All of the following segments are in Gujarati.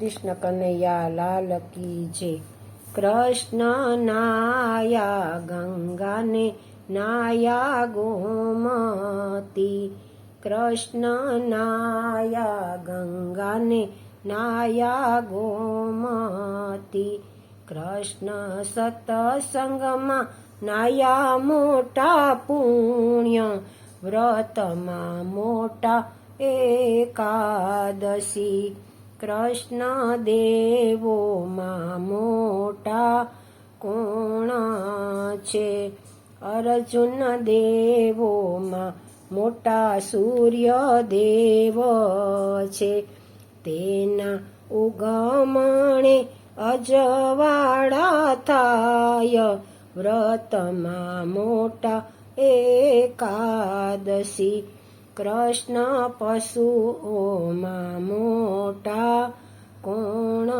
કૃષ્ણ કનૈયા લાલ કી જય. કૃષ્ણ નાયા ગંગાને નાયા ગોમતી. કૃષ્ણ નાયા ગંગાને નાયા ગોમતી. કૃષ્ણ સતસંગમાં નાયા મોટા પુણ્ય, વ્રતમાં મોટા એકાદશી. કૃષ્ણ દેવોમાં મોટા કોણ છે. અર્જુન દેવોમાં મોટા સૂર્ય દેવ છે. તેના ઉગમણે અજવાળા થાય. વ્રતમાં મોટા એકાદશી કૃષ્ણ પશુઓમાં મોટા કોણ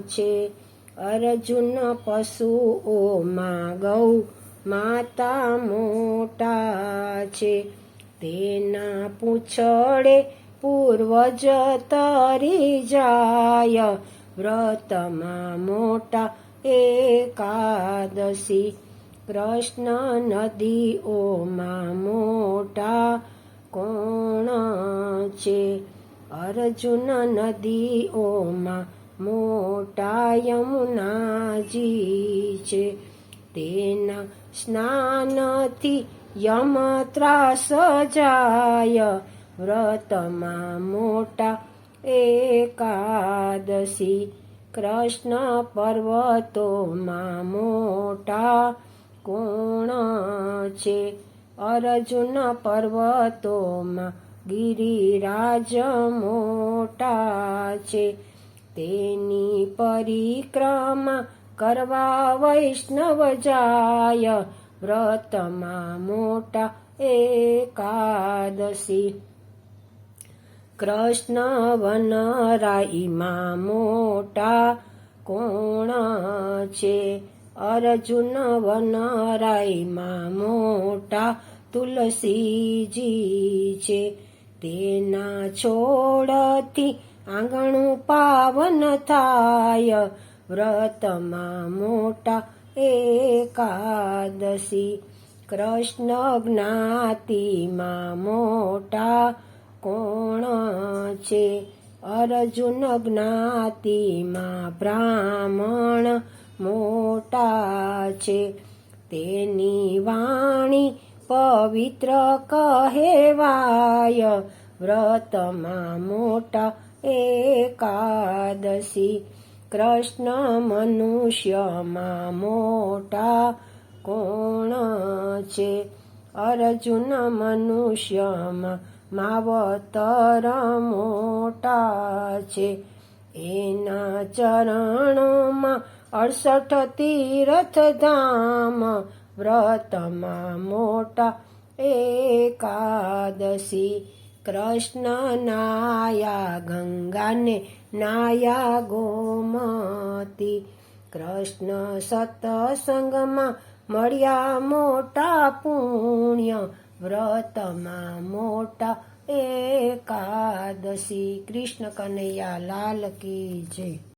છે? અર્જુન પશુઓમાં ગૌ માતા મોટા છે. તેના પૂછડે પૂર્વજ તરી જાય. વ્રતમાં મોટા એકાદશી. કૃષ્ણ નદીઓમાં મોટા કોણ છે? અર્જુન નદીઓમાં મોટા યમુનાજી છે. તેના સ્નાનથી યમ જાય વ્રતમાં મોટા એકાદશી. કૃષ્ણ પર્વતોમાં મોટા કોણ છે? અર્જુન પર્વતોમાં ગિરિરાજ મોટા છે. તેની પરિક્રમા કરવા વૈષ્ણવ જાય. વ્રતમાં મોટા એકાદશી. કૃષ્ણ વનરાઈમાં મોટા કોણ છે? અર્જુન વનરાયમાં મોટા તુલસીજી છે. તેના છોડથી આંગણું પાવન થાય. વ્રતમાં મોટા એકાદશી. કૃષ્ણ જ્ઞાતિમાં મોટા કોણ છે? અર્જુન જ્ઞાતિમાં બ્રાહ્મણ મોટા છે. તેની વાણી પવિત્ર કહેવાય. વ્રતમાં મોટા એકાદશી. કૃષ્ણ મનુષ્યમાં મોટા કોણ છે? અર્જુન મનુષ્યમાં માવતર મોટા છે. એના ચરણોમાં અડસઠ તીરથ ધામ વ્રતમાં મોટા એકાદશી. કૃષ્ણ નાયા ગંગાને નાયા ગોમતી. કૃષ્ણ સતસંગમાં મળ્યા મોટા પુણ્ય. વ્રતમાં મોટા એકાદશી. કૃષ્ણ કનૈયા લાલ કી જય.